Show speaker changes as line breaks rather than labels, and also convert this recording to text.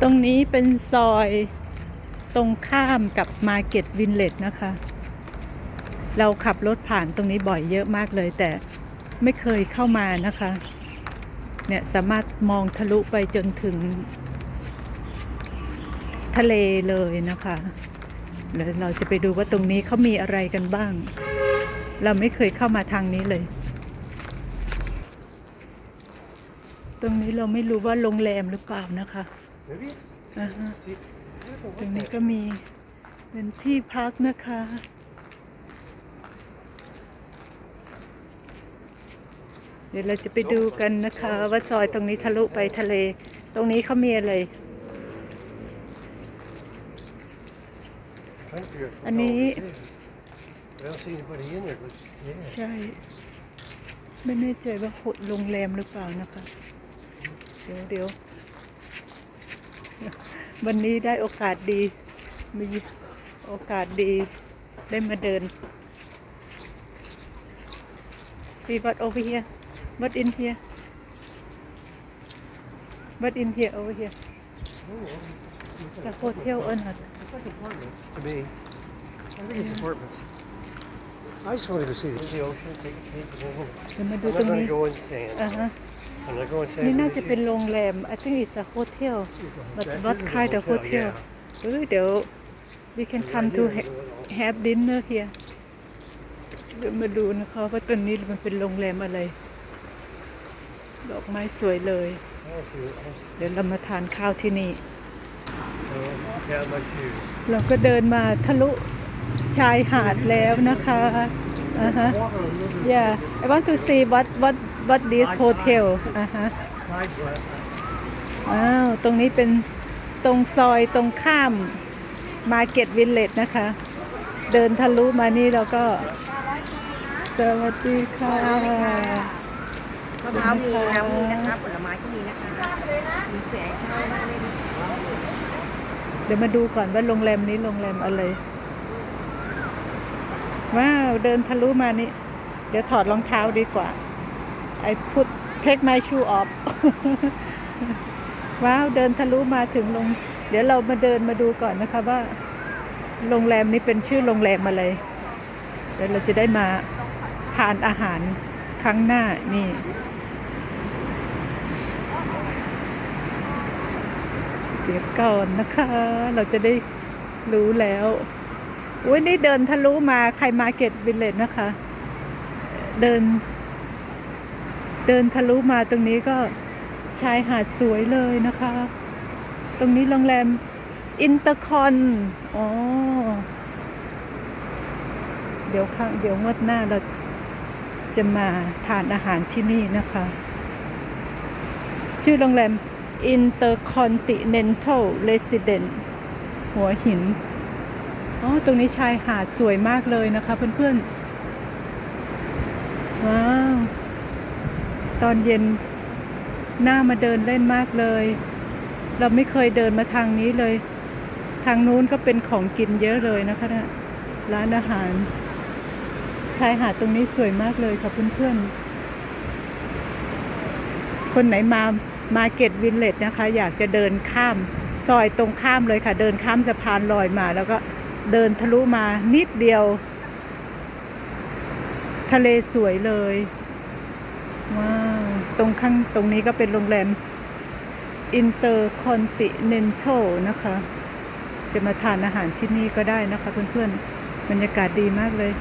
ตรงนี้เป็นซอยตรงข้ามกับมาเก็ตวินเลจนะคะ เราขับรถผ่านตรงนี้บ่อยเยอะมากเลย แต่ไม่เคยเข้ามานะคะ เนี่ยสามารถมองทะลุไปจนถึง ทะเลเลยนะคะแล้วเราจะไปดูว่าตรงนี้เขามีอะไรกันบ้าง เราไม่เคยเข้ามาทางนี้เลย ตรงนี้เราไม่รู้ว่าโรงแรมหรือเปล่านะคะ
Maybe
อ่าฮะ
see. Beautiful
ตรง
wood
นี้
there.
ก็มีเป็นที่พักนะคะ เดี๋ยวเราจะไปดูกันนะคะ ว่าซอยตรงนี้ทะลุไปทะเล ตรงนี้เขามีอะไร
Trying to figure out what
And
all
he-
this is. I don't see anybody in there. It looks, yeah.
ใช่ ไม่แน่ใจว่าโรงแรมหรือเปล่านะคะ เดี๋ยวเดี๋ยววันนี้ได้โอกาสดี มีโอกาสดีได้มาเดิน See what over here what in here what in here over here the hotel or not
It's like apartments to me. I think it's apartments. I just want to go see the, the ocean, take a peek. and then-
เดี๋ยวมาดู
I'm
ตร
not
ง
going
นี้
to go in sand.
อ่าฮะ
I'm not going sand.
นี่น่าจะเป็นโรงแรม I think it's a hotel but what kind of hotel เออเดี๋ยว we can come to ha- have dinner here เดี๋ยวมาดูนะคะว่าตอนนี้มันเป็นโรงแรมอะไร ดอกไม้สวยเลย เดี๋ยวเรามาทานข้าวที่นี่
Yeah, my shoes.
เราก็เดินมาทะลุชายหาดแล้วนะคะอ่าฮะ yeah I want to see what what what this hotel อ่าฮะอ้าวตรงนี้เป็นตรงซอยตรงข้ามมาเก็ตวิลเลจนะคะ เดินทะลุมานี่เราก็ สวัสดีค่ะ
มะพร้าวมีน้ำมีนะคะผลไม้ก็มีนะคะมีเสียเช่าได้เลย
เดี๋ยวมาดูก่อนว่าโรงแรมนี้โรงแรมอะไร ว้าว เดินทะลุมานี่ เดี๋ยวถอดรองเท้าดีกว่า ไอ้พุท take my shoe off ว้าว เดินทะลุมาถึงโรงเดี๋ยวเรามาเดินมาดูก่อนนะคะว่า โรงแรมนี้เป็นชื่อโรงแรมอะไร เดี๋ยวเราจะได้มาทานอาหารครั้งหน้านี่เดี๋ยวก่อนนะคะ เราจะได้รู้แล้วอุ้ยนี่เดินทะลุมาใครมาเก็ตวิลเลจนะคะ เดิน เดินทะลุมาตรงนี้ก็ชายหาดสวยเลยนะคะ ตรงนี้โรงแรมอินเตอร์คอนอ๋อเดี๋ยวข้างเดี๋ยวงวดหน้าเราจะมาทานอาหารที่นี่นะคะ ชื่อโรงแรม Intercontinental Residence หัวหิน อ๋อ ตรงนี้ชายหาดสวยมากเลยนะคะเพื่อนๆ ว้าว ตอนเย็นหน้ามาเดินเล่นมากเลย เราไม่เคยเดินมาทางนี้เลย ทางนู้นก็เป็นของกินเยอะเลยนะคะนะร้านอาหารชายหาดตรงนี้สวยมากเลยค่ะเพื่อนๆ คนไหนมามาเก็ตวินเลจนะคะ อยากจะเดินข้ามซอยตรงข้ามเลยค่ะ เดินข้ามสะพานลอยมา แล้วก็เดินทะลุมานิดเดียว ทะเลสวยเลย ว้าว ตรงข้างตรงนี้ก็เป็นโรงแรม Intercontinental นะคะ จะมาทานอาหารที่นี่ก็ได้นะคะเพื่อนๆ บรรยากาศดีมากเลย